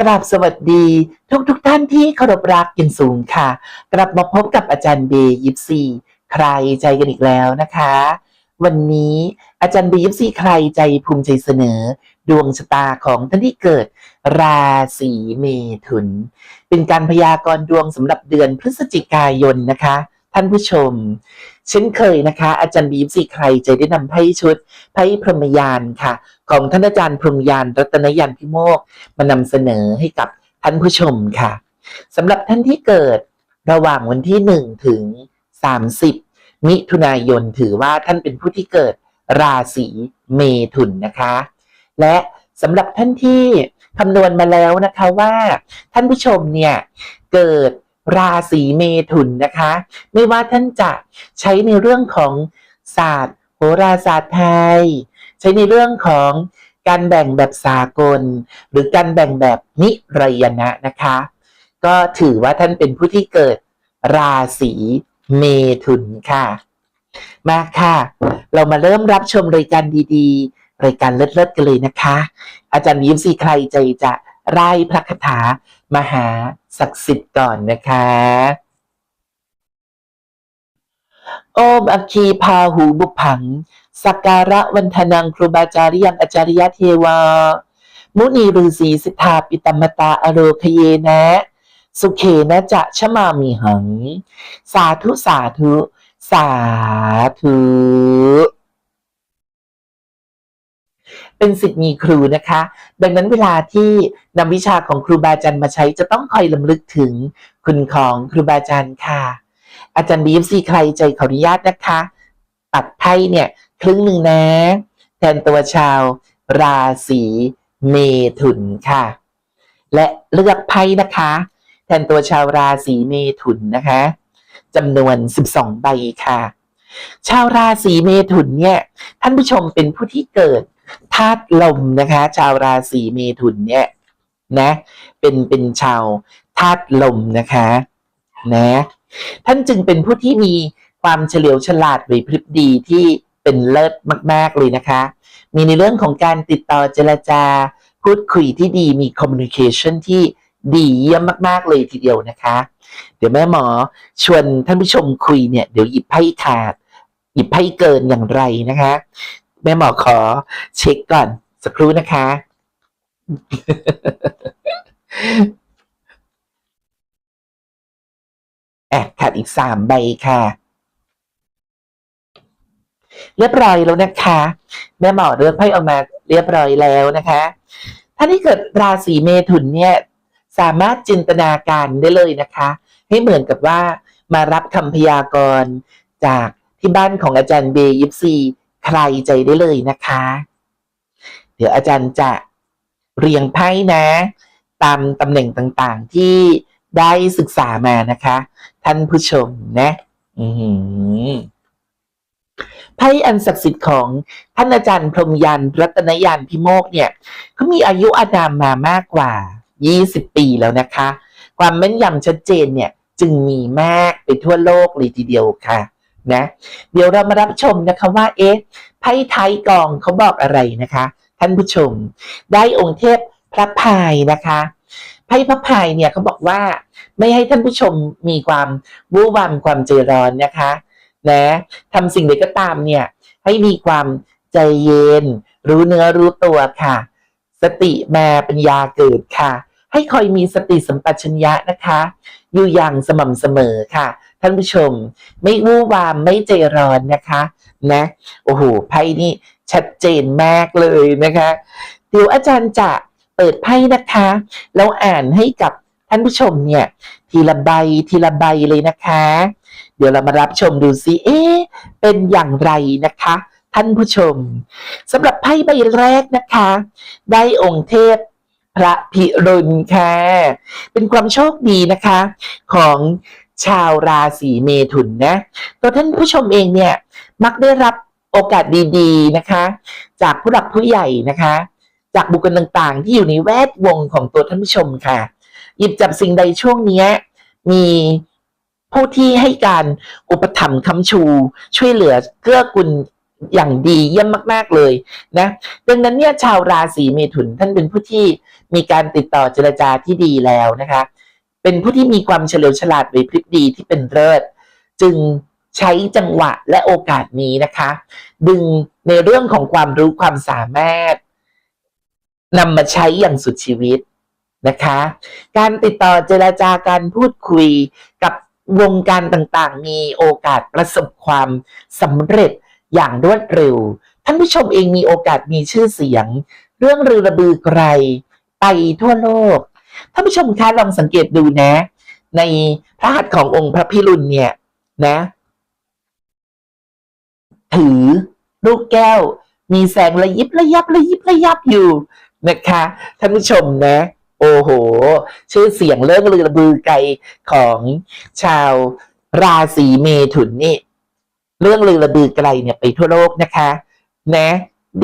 กราบสวัสดีทุกทุกท่านที่เคารพรักย่างสูงค่ะ กลับมาพบกับอาจารย์เบย์ยิปซีใครใจกันอีกแล้วนะคะ วันนี้อาจารย์เบย์ยิปซีใครใจภูมิใจเสนอ ดวงชะตาของท่านที่เกิด ราศีเมถุน เป็นการพยากรณ์ดวงสำหรับเดือนพฤศจิกายนนะคะ ท่านผู้ชม เช่นเคยนะคะ อาจารย์บีมสีใครจะได้นำไพ่ชุดไพ่พรหมยานค่ะ ของท่านอาจารย์พรหมยานรัตนยานพิโมกมานำเสนอให้กับท่านผู้ชมค่ะสำหรับท่านที่เกิดระหว่างวันที่ 1 ถึง 30 มิถุนายนถือว่าท่านเป็นผู้ที่เกิดราศีเมถุนนะคะ และสำหรับท่านที่คำนวณมาแล้วนะคะว่า ท่านผู้ชมเนี่ยเกิด ราศีเมถุนนะคะ ไม่ว่าท่านจะใช้ในเรื่องของศาสตร์โหราศาสตร์ไทย ใช้ในเรื่องของการแบ่งแบบสากล หรือการแบ่งแบบนิรยนะนะคะ ก็ถือว่าท่านเป็นผู้ที่เกิดราศีเมถุนค่ะ มาค่ะ เรามาเริ่มรับชมรายการดีๆ รายการเลิศๆกันเลยนะคะ อาจารย์ยิ้มสีใครใจจะ ไล่พระคาถามหาศักดิ์สิทธิ์ก่อนนะคะ โอมอัคคีพาหูบุพังสักการะวันธนังครูบาจาริยังอาจาริยเทวา มุนีฤาษีสิทธาปิตมตาอโรคเยนะ สุเขนะจะชะมามีหัง สาธุสาธุ สาธุ เป็นสิทธิ์มีครูนะคะ ดังนั้นเวลาที่นำวิชาของครูบาอาจารย์มาใช้จะต้องคอยลำลึกถึงคุณของครูบาอาจารย์ค่ะ อาจารย์บีฟซีใครใจขออนุญาตนะคะ ตัดไพ่เนี่ยครึ่งหนึ่งนะ แทนตัวชาว ราศีเมถุนค่ะ และเลือกไพ่นะคะ แทนตัวชาวราศีเมถุนนะคะจำนวน 12 ใบค่ะ ชาวราศีเมถุนเนี่ย ท่านผู้ชมเป็นผู้ที่เกิด ธาตุลมนะคะ ชาวราศีเมถุนเนี่ยนะเป็นเป็นชาวธาตุลมนะคะนะท่านจึงเป็นผู้ที่มีความเฉลียวฉลาดไหวพริบดีที่เป็นเลิศมาก ๆ เลยนะคะ มีในเรื่องของการติดต่อเจรจา พูดคุยที่ดีมีคอมมิ n นิเคชันที่ดีเยี่ยมมาก ๆ เลยทีเดียวนะคะ เดี๋ยวแม่หมอชวนท่านผู้ชมคุยเนี่ย เดี๋ยวหยิบไพ่ขาด หยิบไพ่เกินอย่างไรนะคะ แม่หมอขอเช็คก่อน สักครู่นะคะ แอบขาดอีกสามใบค่ะ เรียบร้อยแล้วนะคะ แม่หมอเลือกไพ่ออกมาเรียบร้อยแล้วนะคะท่านที่เกิดราศีเมถุนเนี่ย สามารถจินตนาการได้เลยนะคะ ให้เหมือนกับว่ามารับคำพยากรณ์จากที่บ้านของอาจารย์เบย์ยิปซี ใครใจได้เลยนะคะ เดี๋ยวอาจารย์จะเรียงไพ่นะ ตามตำแหน่งต่างๆ ที่ได้ศึกษามานะคะ ท่านผู้ชมนะไพ่อันศักดิ์สิทธิ์ของท่านอาจารย์พรมยานรัตนยานพิโมกเนี่ยเขามีอายุอานามมามากกว่า 20 ปีแล้วนะคะ ความแม่นยำชัดเจนเนี่ย จึงมีมากไปทั่วโลกเลยทีเดียวค่ะ นะ เดี๋ยวเรามารับชมนะคะว่าเอ๊ะไพ่ไทยกองเขาบอกอะไรนะคะ ท่านผู้ชม ได้องค์เทพพระพายนะคะไพ่พระพายเนี่ยเขาบอกว่าไม่ให้ท่านผู้ชมมีความวู่วามความใจร้อนนะคะนะทำสิ่งใดก็ตามเนี่ยให้มีความใจเย็น รู้เนื้อรู้ตัวค่ะ สติมาปัญญาเกิดค่ะ ให้คอยมีสติสัมปชัญญะนะคะ อยู่อย่างสม่ำเสมอค่ะ ท่านผู้ชม ไม่วู่วามไม่ใจร้อนนะคะนะโอ้โหไพ่นี่ชัดเจนมากเลยนะคะเดี๋ยวอาจารย์จะเปิดไพ่นะคะแล้วอ่านให้กับท่านผู้ชมเนี่ย ทีละใบทีละใบเลยนะคะ เดี๋ยวเรามารับชมดูซิเอ๊เป็นอย่างไรนะคะ ท่านผู้ชมสำหรับไพ่ใบแรกนะคะ ได้องค์เทพพระพิรุณค่ะ เป็นความโชคดีนะคะ ของ ชาวราศีเมถุนนะตัวท่านผู้ชมเองเนี่ยมักได้รับโอกาสดีๆนะคะ จากผู้หลักผู้ใหญ่นะคะ จากบุคคลต่างๆ ที่อยู่ในแวดวงของตัวท่านผู้ชมค่ะ หยิบจับสิ่งใดช่วงนี้มีผู้ที่ให้การอุปถัมภ์คำชู ช่วยเหลือเกื้อกูลอย่างดีเยี่ยมมาก ๆ เลยนะ ดังนั้นเนี่ยชาวราศีเมถุนท่านเป็นผู้ที่มีการติดต่อเจรจาที่ดีแล้วนะคะ เป็นผู้ที่มีความเฉลียวฉลาดไหวพริบดีที่เป็นเลิศจึงใช้จังหวะและโอกาสนี้นะคะ ดึงในเรื่องของความรู้ความสามารถนำมาใช้อย่างสุดชีวิตนะคะ การติดต่อเจรจาการพูดคุยกับวงการต่างๆ มีโอกาสประสบความสำเร็จอย่างรวดเร็ว ท่านผู้ชมเองมีโอกาสมีชื่อเสียง เรื่องรือระบือไกลไปทั่วโลก ท่านผู้ชมคะลองสังเกตดูนะ ในพระหัตถ์ขององค์พระพิรุณเนี่ยนะ ถือลูกแก้ว มีแสงระยิบระยับระยิบระยับอยู่นะคะท่านผู้ชมนะ โอ้โห ชื่อเสียงเรื่องลือระบือไกลของชาวราศีเมถุนนี่ เรื่องลือระบือไกลเนี่ยไปทั่วโลกนะคะ นะ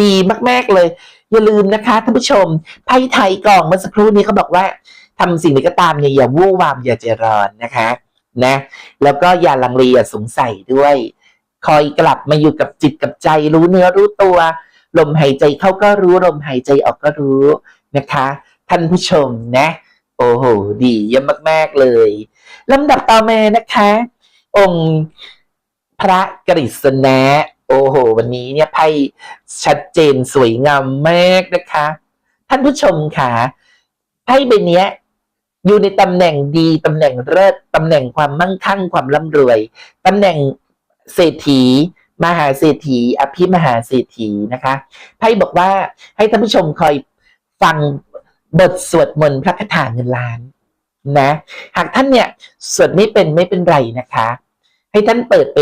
ดีมาก ๆ เลย อย่าลืมนะคะท่านผู้ชมไพ่ไทยกล่องเมื่อสักครู่นี้เขาบอกว่าทำสิ่งใดก็ตามเนี่ยอย่าวู่วามอย่าใจร้อนนะคะนะแล้วก็อย่าลังเลอย่าสงสัยด้วย คอยกลับมาอยู่กับจิตกับใจ รู้เนื้อรู้ตัว ลมหายใจเข้าก็รู้ลมหายใจออกก็รู้นะคะ ท่านผู้ชมนะ โอ้โหดีเยี่ยมมาก ๆ เลยลำดับต่อมานะคะ องค์พระกฤษณะ โอ้โห วันนี้เนี่ยไพ่ชัดเจนสวยงามมากนะคะ ท่านผู้ชมค่ะไพ่ใบเนี้ยอยู่ในตำแหน่งดีตำแหน่งเลิศตำแหน่งความมั่งคั่งความร่ำรวยตำแหน่งเศรษฐี มหาเศรษฐี อภิมหาเศรษฐีนะคะไพ่บอกว่าให้ท่านผู้ชมคอยฟังบทสวดมนต์พระคาถาเงินล้านนะหากท่านเนี่ยสวดไม่เป็นไม่เป็นไรนะคะ ให้ท่านเปิดไป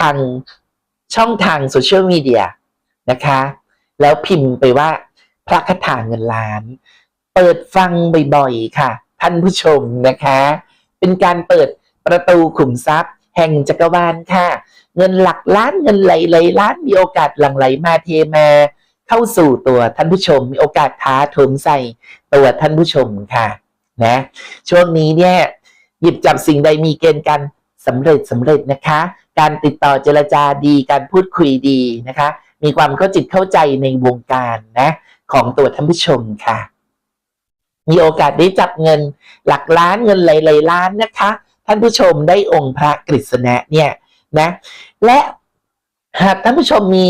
ทาง ช่องทางโซเชียลมีเดียนะคะ แล้วพิมพ์ไปว่าพระคาถาเงินล้าน เปิดฟังบ่อยๆค่ะ ท่านผู้ชมนะคะ เป็นการเปิดประตูขุมทรัพย์ แห่งจักรวาลค่ะ เงินหลักล้านเงินไหลไหลล้านมีโอกาสหลั่งไหลมาเทมาเข้าสู่ตัวท่านผู้ชม มีโอกาสท้าถมใส่ตัวท่านผู้ชมค่ะนะช่วงนี้เนี่ยหยิบจับสิ่งใดมีเกณฑ์การสำเร็จสำเร็จนะคะ การติดต่อเจรจาดี การพูดคุยดีนะคะ มีความเข้าจิตเข้าใจในวงการนะของตัวท่านผู้ชมค่ะ มีโอกาสได้จับเงินหลักล้านเงินหลายๆล้านนะคะ ท่านผู้ชมได้องค์พระกฤษณะเนี่ยนะและหากท่านผู้ชมมี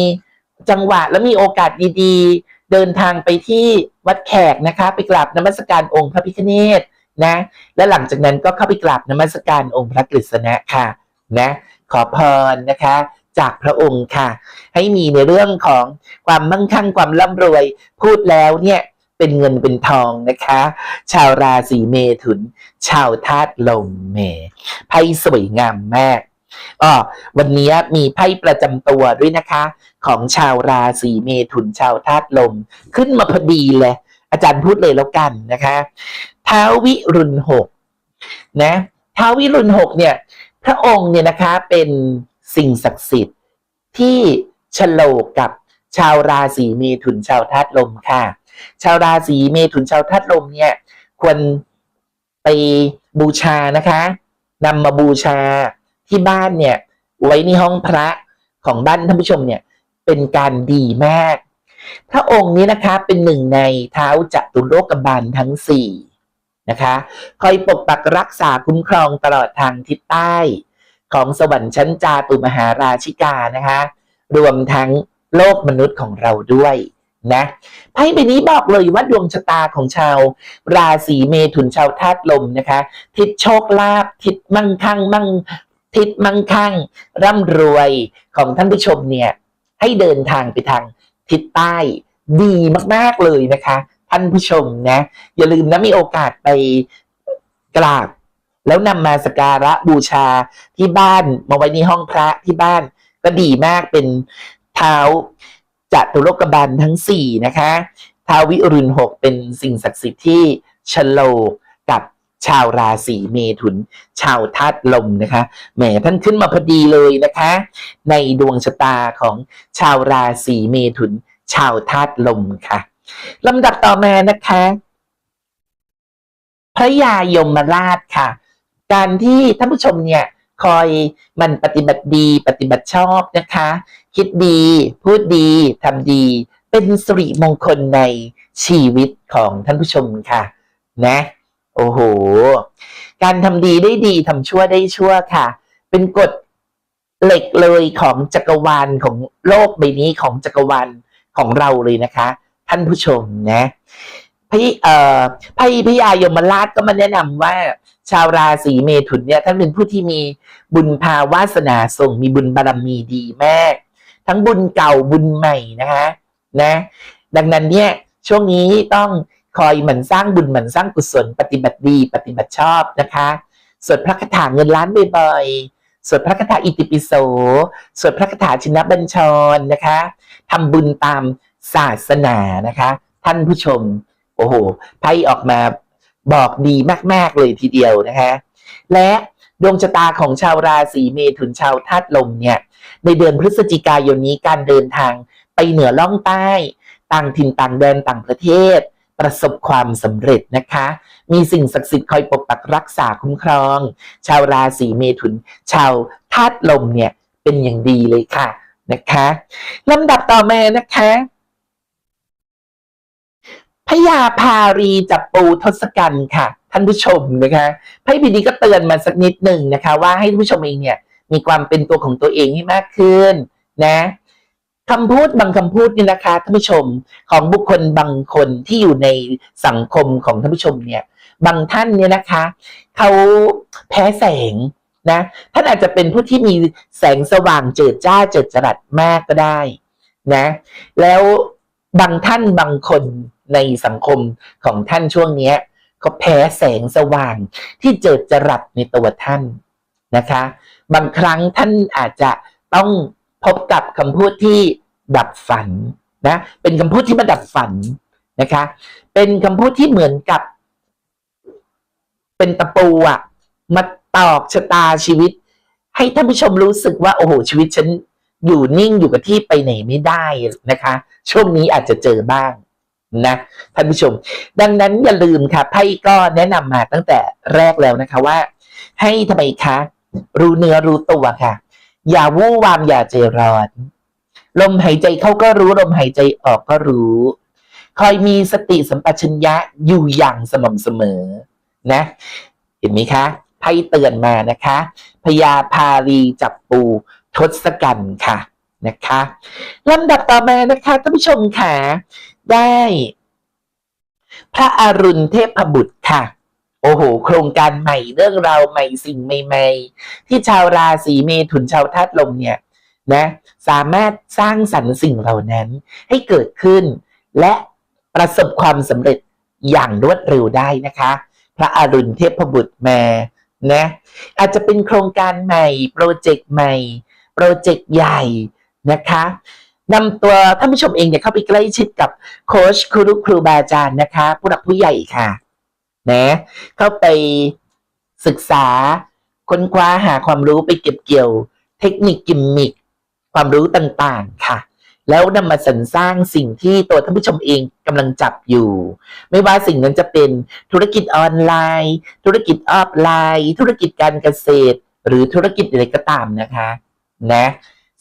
จังหวะและมีโอกาสดีๆ เดินทางไปที่วัดแขกนะคะ ไปกราบนมัสการองค์พระพิฆเนศนะ และหลังจากนั้นก็เข้าไปกราบนมัสการองค์พระกฤษณะค่ะนะ ขอพรนะคะ จากพระองค์ค่ะ ให้มีในเรื่องของความมั่งคั่งความร่ำรวย พูดแล้วเนี่ยเป็นเงินเป็นทองนะคะ ชาวราศีเมถุน ชาวธาตุลมเมไพ่สวยงามมากอ๋อวันนี้มีไพ่ประจำตัวด้วยนะคะ ของชาวราศีเมถุนชาวธาตุลม ขึ้นมาพอดีเลย อาจารย์พูดเลยแล้วกันนะคะท้าววิรุณหกนะท้าววิรุณหกเนี่ย พระองค์เนี่ยนะคะเป็นสิ่งศักดิ์สิทธิ์ที่ฉลกกับชาวราศีเมถุนชาวธาตุลมค่ะ ชาวราศีเมถุนชาวธาตุลมเนี่ยควรไปบูชานะคะนำมาบูชาที่บ้านเนี่ยไว้ในห้องพระของบ้านท่านผู้ชมเนี่ยเป็นการดีมาก พระองค์นี้นะคะเป็นหนึ่งในเท้าจัตุโลกบาลทั้งสี่ นะคะคอยปกปักรักษาคุ้มครองตลอดทางทิศใต้ ของสวรรค์ชั้นจาตุมหาราชิกานะคะ รวมทั้งโลกมนุษย์ของเราด้วยนะไพ่ใบนี้บอกเลยว่าดวงชะตาของชาว ราศีเมถุนชาวธาตุลมนะคะ ทิศโชคลาภทิศมั่งคั่งมั่งทิศมั่งคั่ง ร่ำรวยของท่านผู้ชมเนี่ย ให้เดินทางไปทางทิศใต้ดีมาก ๆ เลยนะคะานผู้ชมนะ อย่าลืมนะมีโอกาสไปกราบ แล้วนำมาสกการะบูชาที่บ้านมาไว้ในห้องพระที่บ้าน ก็ดีมากเป็นเท้าจัตุโลกบาลทั้งสี่นะคะท้าวิรุณหกเป็นสิ่งศักดิ์สิทธิ์ที่ฉโลกกับชาวราศีเมถุน ชาวธาตุลมนะคะแหมท่านขึ้นมาพอดีเลยนะคะ ในดวงชะตาของชาวราศีเมถุน ชาวธาตุลมค่ะ ลำดับต่อมานะคะ พระยายมราชค่ะ การที่ท่านผู้ชมเนี่ยคอยมันปฏิบัติดี ปฏิบัติชอบนะคะ คิดดี พูดดีทำดี เป็นสิริมงคลในชีวิตของท่านผู้ชมค่ะ นะ โอ้โห การทำดีได้ดีทำชั่วได้ชั่วค่ะ เป็นกฎเหล็กเลยของจักรวาลของโลกใบนี้ของจักรวาลของเราเลยนะคะ ท่านผู้ชมนะพี่เอ่อพระพญายมราชก็มาแนะนำว่า ชาวราศีเมถุนเนี่ยท่านเป็นผู้ที่มีบุญภาวาสนาส่งมีบุญบารมีดีมาก ทั้งบุญเก่าบุญใหม่นะคะนะ ดังนั้นเนี่ยช่วงนี้ต้องคอยหมั่นสร้างบุญหมั่นสร้างกุศล ปฏิบัติดี ปฏิบัติชอบนะคะสวดพระคาถาเงินล้านบ่อยๆสวดพระคาถาอิติปิโสสวดพระคาถาชินบัญชรนะคะทำบุญตาม ศาสนานะคะ ท่านผู้ชม โอ้โหไพ่ออกมาบอกดีมาก ๆ เลยทีเดียวนะคะ และดวงชะตาของชาวราศีเมถุนชาวธาตุลมเนี่ย ในเดือนพฤศจิกายนนี้การเดินทางไปเหนือล่องใต้ ต่างถิ่นต่างแดนต่างประเทศ ประสบความสำเร็จนะคะ มีสิ่งศักดิ์สิทธิ์คอยปกปักรักษาคุ้มครอง ชาวราศีเมถุน ชาวธาตุลมเนี่ยเป็นอย่างดีเลยค่ะนะคะลำดับต่อมานะคะ พญาพารีจับปูทศกัณฐ์ค่ะ ท่านผู้ชมนะคะไพ่พีดีก็เตือนมาสักนิดหนึ่งนะคะ ว่าให้ท่านผู้ชมเองเนี่ยมีความเป็นตัวของตัวเองให้มากขึ้นนะคำพูดบางคำพูดนี่นะคะท่านผู้ชมของบุคคลบางคนที่อยู่ในสังคมของท่านผู้ชมเนี่ย บางท่านเนี่ยนะคะเขาแพ้แสงนะท่านอาจจะเป็นผู้ที่มีแสงสว่างเจิดจ้าเจิดจรัสมากก็ได้นะ แล้วบางท่านบางคน ในสังคมของท่านช่วงนี้ก็แพ้แสงสว่างที่เจิดจรัสในตัวท่านนะคะ บางครั้งท่านอาจจะต้องพบกับคำพูดที่ดับฝันนะเป็นคำพูดที่มาดับฝันนะคะ เป็นคำพูดที่เหมือนกับ เป็นตะปูอะมาตอกชะตาชีวิต ให้ท่านผู้ชมรู้สึกว่าโอ้โหชีวิตฉันอยู่นิ่งอยู่กับที่ไปไหนไม่ได้นะคะ ช่วงนี้อาจจะเจอบ้าง นะท่านผู้ชม ดังนั้นอย่าลืมค่ะไพ่ก็แนะนำมาตั้งแต่แรกแล้วนะคะว่า ให้ทำไมคะ รู้เนื้อรู้ตัวค่ะ อย่าวู่วามอย่าใจร้อน ลมหายใจเข้าก็รู้ลมหายใจออกก็รู้ คอยมีสติสัมปชัญญะอยู่อย่างสม่ำเสมอนะ เห็นไหมคะไพ่เตือนมานะคะพญาพาลีจับปูทศกัณฐ์ค่ะนะคะลำดับต่อมานะคะท่านผู้ชมค่ะ ได้ พระอรุณเทพบุตรค่ะ โอ้โห โครงการใหม่เรื่องราวใหม่สิ่งใหม่ๆ ที่ชาวราศีเมถุนชาวธาตุลมเนี่ยนะสามารถสร้างสรรค์สิ่งเหล่านั้นให้เกิดขึ้น และประสบความสำเร็จอย่างรวดเร็วได้นะคะ พระอรุณเทพบุตรมานะอาจจะเป็นโครงการใหม่ โปรเจกต์ใหม่ โปรเจกต์ใหญ่นะคะ นำตัวท่านผู้ชมเองเนี่ยเข้าไปใกล้ชิดกับโค้ชครูครูบาอาจารย์นะคะ ผู้หลักผู้ใหญ่ค่ะนะเข้าไปศึกษาค้นคว้าหาความรู้ไปเก็บเกี่ยว เทคนิคกิมมิคความรู้ต่างๆค่ะ แล้วนำมาสรรสร้างสิ่งที่ตัวท่านผู้ชมเองกำลังจับอยู่ ไม่ว่าสิ่งนั้นจะเป็นธุรกิจออนไลน์ ธุรกิจออฟไลน์ ธุรกิจการเกษตร หรือธุรกิจอะไรก็ตามนะคะ นะ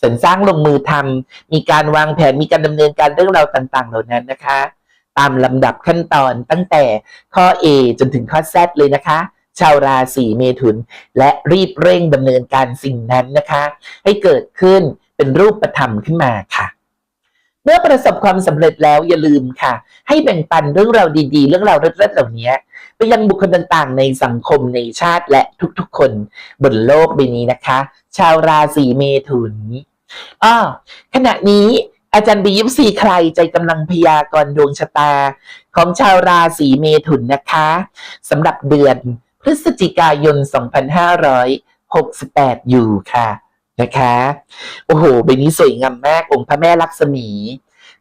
สรรสร้างลงมือทำมีการวางแผนมีการดำเนินการเรื่องราวต่างๆ เหล่านั้นนะคะ ตามลำดับขั้นตอนตั้งแต่ข้อ A จนถึงข้อ Z เลยนะคะ ชาวราศีเมถุน และรีบเร่งดำเนินการสิ่งนั้นนะคะ ให้เกิดขึ้นเป็นรูปธรรมขึ้นมาค่ะเมื่อประสบความสำเร็จแล้วอย่าลืมค่ะ ให้แบ่งปันเรื่องราวดีๆ เรื่องราวเลิศๆเหล่านี้ไปยังบุคคลต่างๆ ในสังคมในชาติและทุกๆคนบนโลกใบนี้นะคะ ชาวราศีเมถุน อ้อขณะนี้อาจารย์บียิปซีใครใจกำลังพยากรณ์ดวงชะตา ของชาวราศีเมถุนนะคะสำหรับเดือนพฤศจิกายน 2568 อยู่ค่ะนะคะ โอ้โหใบนี้สวยงามมากองค์พระแม่ลักษมี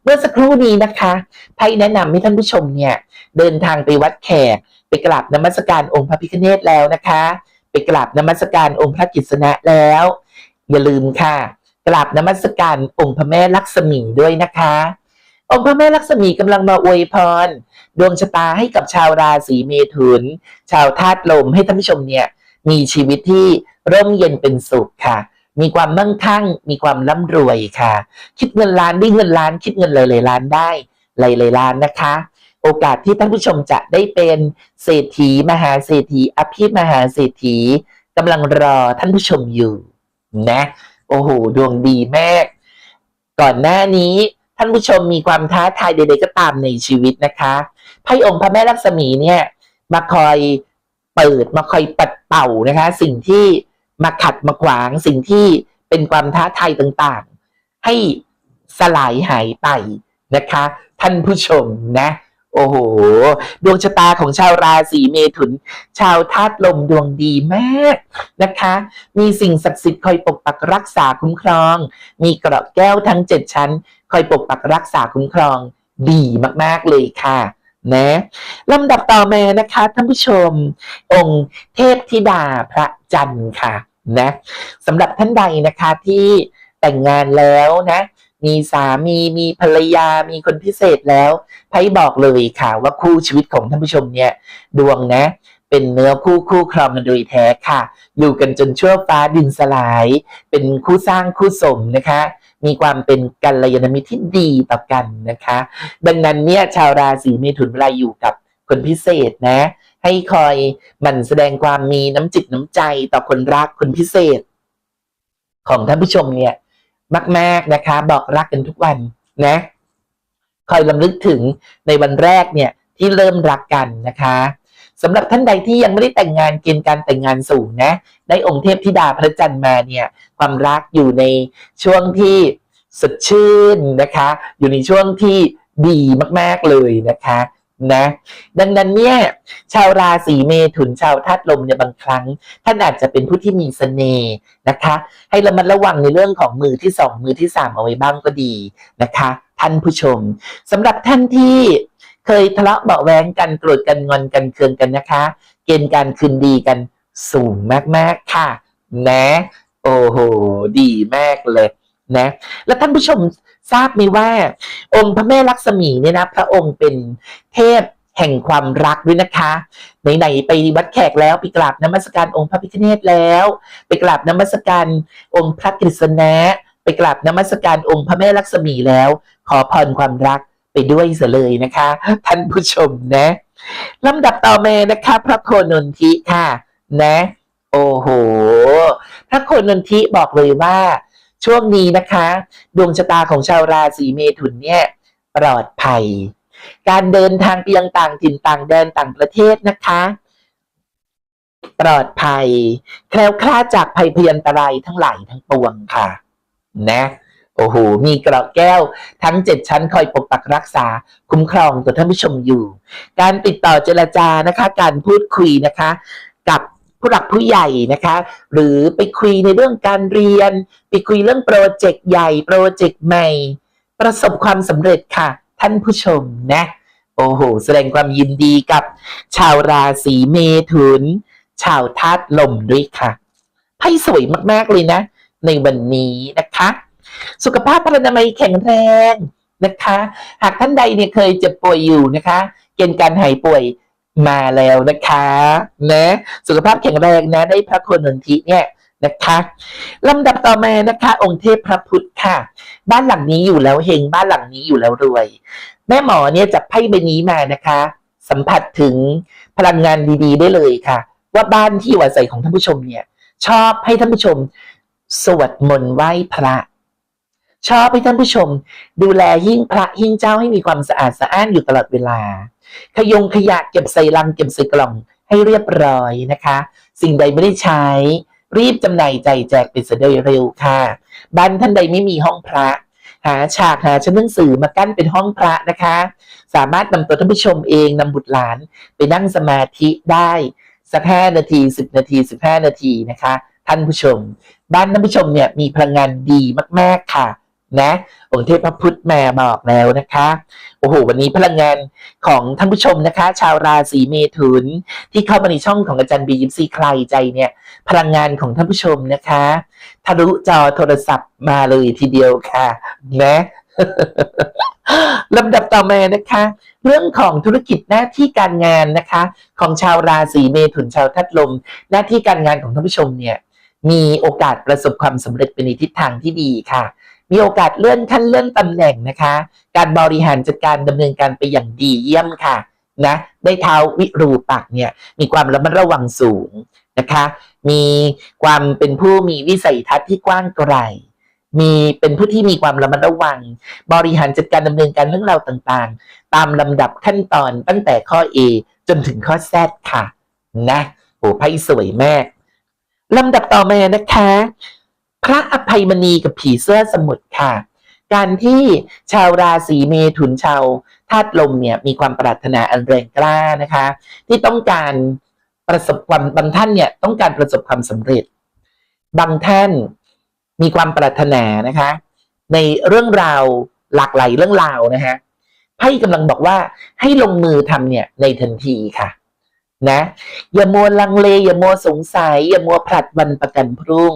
เมื่อสักครู่นี้นะคะไพ่แนะนำให้ท่านผู้ชมเนี่ย เดินทางไปวัดแขก ไปกราบนมัสการองค์พระพิฆเนศแล้วนะคะ ไปกราบนมัสการองค์พระกิษณะแล้ว อย่าลืมค่ะ กราบนมัสการองค์พระแม่ลักษมีด้วยนะคะ องค์พระแม่ลักษมีกำลังมาอวยพร ดวงชะตาให้กับชาวราศีเมถุน ชาวธาตุลมให้ท่านผู้ชมเนี่ยมีชีวิตที่ร่มเย็นเป็นสุขค่ะ มีความมั่งคั่ง มีความร่ำรวยค่ะ คิดเงินล้านได้เงินล้าน คิดเงินหลายๆล้านได้หลายๆล้านนะคะ โอกาสที่ท่านผู้ชมจะได้เป็นเศรษฐีมหาเศรษฐีอภิมหาเศรษฐีกำลังรอท่านผู้ชมอยู่นะ โอ้โห ดวงดีมาก ก่อนหน้านี้ท่านผู้ชมมีความท้าทายใดๆก็ตามในชีวิตนะคะไพ่องค์พระแม่ลักษมีเนี่ย มาคอยเปิดมาคอยปัดเป่านะคะ สิ่งที่มาขัดมาขวางสิ่งที่เป็นความท้าทายต่างๆ ให้สลายหายไปนะคะ ท่านผู้ชมนะ โอ้โห ดวงชะตาของชาวราศีเมถุน ชาวธาตุลมดวงดีมากนะคะ มีสิ่งศักดิ์สิทธิ์คอยปกปักรักษาคุ้มครอง มีกระแก้วทั้งเจ็ดชั้น คอยปกปักรักษาคุ้มครองดีมากๆเลยค่ะนะลำดับต่อมานะคะท่านผู้ชม องค์เทพธิดาพระจันทร์ค่ะนะสำหรับท่านใดนะคะที่แต่งงานแล้วนะ มีสามีมีภรรยามีคนพิเศษแล้วไพ่บอกเลยค่ะว่าคู่ชีวิตของท่านผู้ชมเนี่ย ดวงนะ เป็นเนื้อคู่คู่ครองกันโดยแท้ค่ะ อยู่กันจนชั่วฟ้าดินสลาย เป็นคู่สร้างคู่สมนะคะ มีความเป็นกัลยาณมิตรที่ดีต่อกันนะคะ ดังนั้นเนี่ยชาวราศีเมถุนเวลาอยู่กับคนพิเศษนะ ให้คอยหมั่นแสดงความมีน้ำจิตน้ำใจต่อคนรักคนพิเศษ ของท่านผู้ชมเนี่ย มาก ๆนะคะ บอกรักกันทุกวันนะคอยลำลึกถึงในวันแรกเนี่ยที่เริ่มรักกันนะคะสำหรับท่านใดที่ยังไม่ได้แต่งงานเกณฑ์การแต่งงานสูงนะได้องค์เทพธิดาพระจันทร์มาเนี่ยความรักอยู่ในช่วงที่สดชื่นนะคะ อยู่ในช่วงที่ดีมากๆเลยนะคะ นะ ดังนั้นเนี่ยชาวราศีเมถุนชาวธาตุลมเนี่ยบางครั้งท่านอาจจะเป็นผู้ที่มีเสน่ห์นะคะ ให้ระมัดระวังในเรื่องของมือที่สองมือที่สามเอาไว้บ้างก็ดีนะคะ ท่านผู้ชมสำหรับท่านที่เคยทะเลาะเบาะแว้งกันโกรธกันงอนกันเคืองกันนะคะ เกณฑ์การคืนดีกันสูงมากๆค่ะ นะ โอ้โห ดีมากเลยนะ แล้วท่านผู้ชม ทราบไหมว่า องค์พระแม่ลักษมีเนี่ยนะพระองค์เป็นเทพแห่งความรักด้วยนะคะไหนๆไปวัดแขกแล้วไปกราบนมัสการองค์พระพิฆเนศแล้ว ไปกราบนมัสการองค์พระกฤษณะไปกราบนมัสการองค์พระแม่ลักษมีแล้ว ขอพรความรักไปด้วยเสียเลยนะคะ ท่านผู้ชมนะลำดับต่อมานะคะ พระโคนนทิค่ะ นะ โอ้โห พระโคนนทิบอกเลยว่า ช่วงนี้นะคะ ดวงชะตาของชาวราศีเมถุนเนี่ยปลอดภัย การเดินทางไปยังต่างถิ่นต่างแดนต่างประเทศนะคะ ปลอดภัย แคล้วคลาดจากภัยพยันตรายทั้งหลายทั้งปวงค่ะ นะโอ้โห มีกราะแก้วทั้งเจ็ดชั้นคอยปกปักรักษา คุ้มครองตัวท่านผู้ชมอยู่ การติดต่อเจรจานะคะ การพูดคุยนะคะ กับ ผู้หลักผู้ใหญ่นะคะ หรือไปคุยในเรื่องการเรียน ไปคุยเรื่องโปรเจกต์ใหญ่โปรเจกต์ใหม่ ประสบความสำเร็จค่ะ ท่านผู้ชมนะ โอ้โห แสดงความยินดีกับ ชาวราศีเมถุน ชาวธาตุลมด้วยค่ะไพ่สวยมากๆเลยนะ ในวันนี้นะคะ สุขภาพพรรณนามัยแข็งแรงนะคะ หากท่านใดเนี่ยเคยเจ็บป่วยอยู่นะคะ เกณฑ์การหายป่วย มาแล้วนะคะนะสุขภาพแข็งแรงนะได้พระโคนนทิเนี่ยนะคะลำดับต่อมานะคะ องค์เทพพระพุทธค่ะ บ้านหลังนี้อยู่แล้วเฮงบ้านหลังนี้อยู่แล้วรวย แม่หมอเนี่ยจับไพ่ใบนี้มานะคะ สัมผัสถึงพลังงานดีๆ ได้เลยค่ะ ว่าบ้านที่อยู่อาศัยของท่านผู้ชมเนี่ย ชอบให้ท่านผู้ชม สวดมนต์ไหว้พระ ชอบให้ท่านผู้ชม ดูแลหิ้งพระหิ้งเจ้าให้มีความสะอาดสะอ้านอยู่ตลอดเวลา ขยงขยะเก็บใส่ลังเก็บใส่กล่องให้เรียบร้อยนะคะ สิ่งใดไม่ได้ใช้ รีบจำหน่ายใจแจกเป็นเสยโดยเร็วค่ะ บ้านท่านใดไม่มีห้องพระ หาฉากหาชั้นหนังสือมากั้นเป็นห้องพระนะคะ สามารถนำตัวท่านผู้ชมเองนำบุตรหลานไปนั่งสมาธิได้สักห้านาทีสิบนาทีสิบห้านาทีนะคะ ท่านผู้ชม บ้านท่านผู้ชมเนี่ยมีพลังงานดีมาก ๆค่ะ นะองค์เทพพุทธแม่บอกแล้วนะคะโอ้โหวันนี้พลังงานของท่านผู้ชมนะคะ ชาวราศีเมถุน ที่เข้ามาในช่องของอาจารย์บียิปซีใครใจเนี่ย พลังงานของท่านผู้ชมนะคะทะลุจอโทรศัพท์มาเลยทีเดียวค่ะนะลำดับต่อมานะคะ เรื่องของธุรกิจหน้าที่การงานนะคะ ของชาวราศีเมถุนชาวทัดลม หน้าที่การงานของท่านผู้ชมเนี่ยมีโอกาสประสบความสำเร็จไปในทิศทางที่ดีค่ะ มีโอกาสเลื่อนขั้นเลื่อนตำแหน่งนะคะ การบริหารจัดการดำเนินการไปอย่างดีเยี่ยมค่ะนะได้เท้าวิรูปักเนี่ยมีความระมัดระวังสูงนะคะ มีความเป็นผู้มีวิสัยทัศน์ที่กว้างไกล มีเป็นผู้ที่มีความระมัดระวัง บริหารจัดการดำเนินการเรื่องราวต่างๆ ตามลำดับขั้นตอนตั้งแต่ข้อ A จนถึงข้อ Z ค่ะ นะโอ้ไพ่สวยมากลำดับต่อมานะคะ พระอภัยมณีกับผีเสื้อสมุทรค่ะ การที่ชาวราศีเมถุนชาวธาตุลมเนี่ยมีความปรารถนาอันแรงกล้านะคะ ที่ต้องการประสบความบางท่านเนี่ยต้องการประสบความสำเร็จ บางท่านมีความปรารถนานะคะ ในเรื่องราวหลากหลายเรื่องราวนะคะไพ่กำลังบอกว่าให้ลงมือทำเนี่ยในทันทีค่ะ นะ อย่ามัวลังเล อย่ามัวสงสัย อย่ามัวผลัดวันประกันพรุ่ง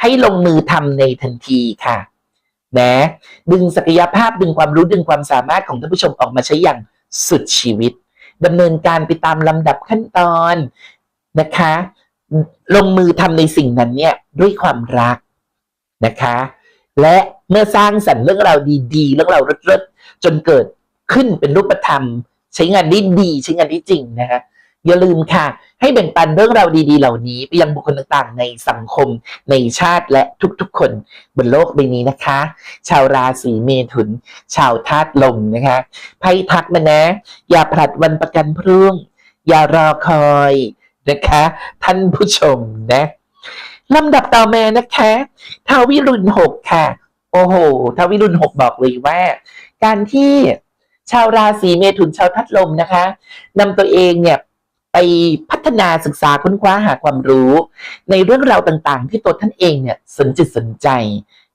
ให้ลงมือทำในทันทีค่ะนะดึงศักยภาพดึงความรู้ดึงความสามารถของท่านผู้ชมออกมาใช้อย่างสุดชีวิตดำเนินการไปตามลำดับขั้นตอนนะคะ ลงมือทำในสิ่งนั้นเนี่ยด้วยความรักนะคะ และเมื่อสร้างสรรค์เรื่องราวดีๆ เรื่องราวเลิศๆจนเกิดขึ้นเป็นรูปธรรม ใช้งานได้ดี ใช้งานได้จริงนะคะ อย่าลืมค่ะ ให้แบ่งปันเรื่องราวดี ๆ เหล่านี้ไปยังบุคคลต่างๆ ในสังคม ในชาติและทุกๆ คนบนโลกใบนี้นะคะ ชาวราศีเมถุน ชาวธาตุลมนะคะไพ่ทักมานะ อย่าผลัดวันประกันพรุ่ง อย่ารอคอยนะคะ ท่านผู้ชมนะลำดับต่อมานะคะทาวิรุณหกค่ะ โอ้โหทาววิรุณหกบอกเลยว่า การที่ชาวราศีเมถุนชาวทัดลมนะคะนำตัวเองเนี่ย ไปพัฒนาศึกษาค้นคว้าหาความรู้ ในเรื่องราวต่างๆ ที่ตัวท่านเองเนี่ยสนจิตสนใจ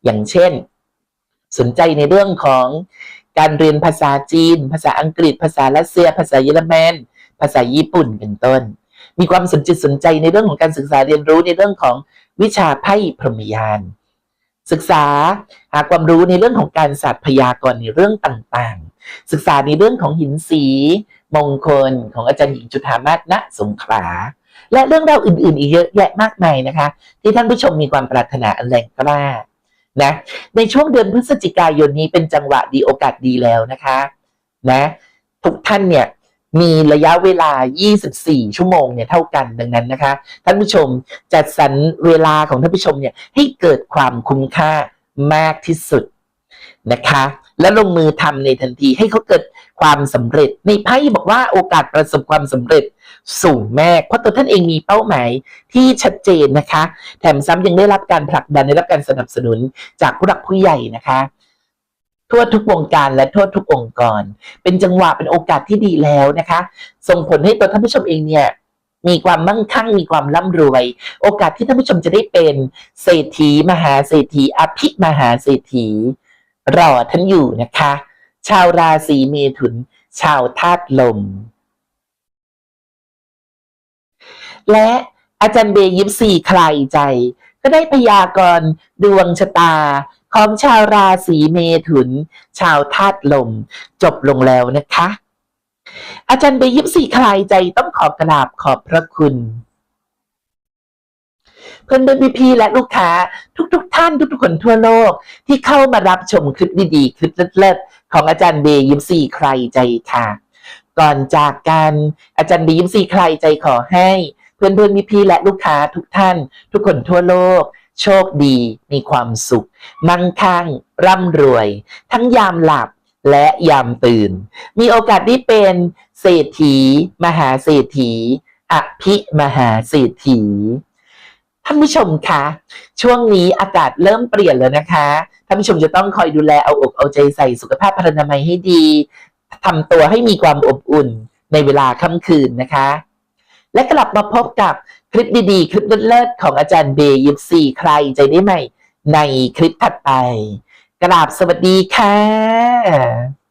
อย่างเช่น สนใจในเรื่องของการเรียนภาษาจีน ภาษาอังกฤษ ภาษารัสเซีย ภาษาเยอรมันภาษาญี่ปุ่นเป็นต้น มีความสนจิตสนใจในเรื่องของการศึกษาเรียนรู้ในเรื่องของวิชาไพ่พรหมยานศึกษาหาความรู้ในเรื่องของการศาสตร์พยากรณ์ในเรื่องต่างๆ ศึกษาในเรื่องของหินสี มงคลของอาจารย์หญิงจุฑามาศณสงขลาและเรื่องราวอื่น ๆ อีกเยอะแยะมากมายนะคะ ที่ท่านผู้ชมมีความปรารถนาอันแรงกล้านะในช่วงเดือนพฤศจิกายนนี้เป็นจังหวะดีโอกาสดีแล้วนะคะนะทุกท่านเนี่ยมีระยะเวลา 24 ชั่วโมงเนี่ยเท่ากันดังนั้นนะคะ ท่านผู้ชมจัดสรรเวลาของท่านผู้ชมเนี่ยให้เกิดความคุ้มค่ามากที่สุดนะคะ และลงมือทำในทันทีให้เขาเกิดความสำเร็จ ในไพ่บอกว่าโอกาสประสบความสำเร็จสูงมากเพราะตัวท่านเองมีเป้าหมายที่ชัดเจนนะคะ แถมซ้ำยังได้รับการผลักดันได้รับการสนับสนุนจากผู้หลักผู้ใหญ่นะคะทั่วทุกวงการและทั่วทุกองค์กร เป็นจังหวะเป็นโอกาสที่ดีแล้วนะคะ ส่งผลให้ตัวท่านผู้ชมเองเนี่ยมีความมั่งคั่งมีความร่ำรวย โอกาสที่ท่านผู้ชมจะได้เป็นเศรษฐีมหาเศรษฐีอภิมหาเศรษฐี รอท่านอยู่นะคะ ชาวราศีเมถุน ชาวธาตุลม และอาจารย์เบยิปซีคลายใจ ก็ได้พยากรณ์ดวงชะตาของชาวราศีเมถุน ชาวธาตุลม จบลงแล้วนะคะ อาจารย์เบยิปซีคลายใจต้องขอกราบขอบพระคุณ เพื่อนเพื่อนพี่ๆและลูกค้า ทุกๆทท่านทุกๆคนทั่วโลก ที่เข้ามารับชมคลิปดีๆ คลิปเลิศๆของอาจารย์เบยิปซีใครใจค่ะ ก่อนจากกันอาจารย์เบยิปซีใครใจขอให้ เพื่อนเพื่อนพี่ๆและลูกค้าทุกท่าน ทุกคนทั่วโลก โชคดี มีความสุข มั่งคั่ง ร่ำรวย ทั้งยามหลับและยามตื่น มีโอกาสได้เป็นเศรษฐี มหาเศรษฐี อภิมหาเศรษฐี ท่านผู้ชมคะช่วงนี้อากาศเริ่มเปลี่ยนแล้วนะคะท่านผู้ชมจะต้องคอยดูแลเอาอกเอาใจใส่สุขภาพพรรณนามัยให้ดีทำตัวให้มีความอบอุ่นในเวลาค่ำคืนนะคะ และกลับมาพบกับคลิปดีๆ คลิปเลิศๆของอาจารย์เบย์ยิปซีใครใจได้ไหมในคลิปถัดไป กราบสวัสดีค่ะ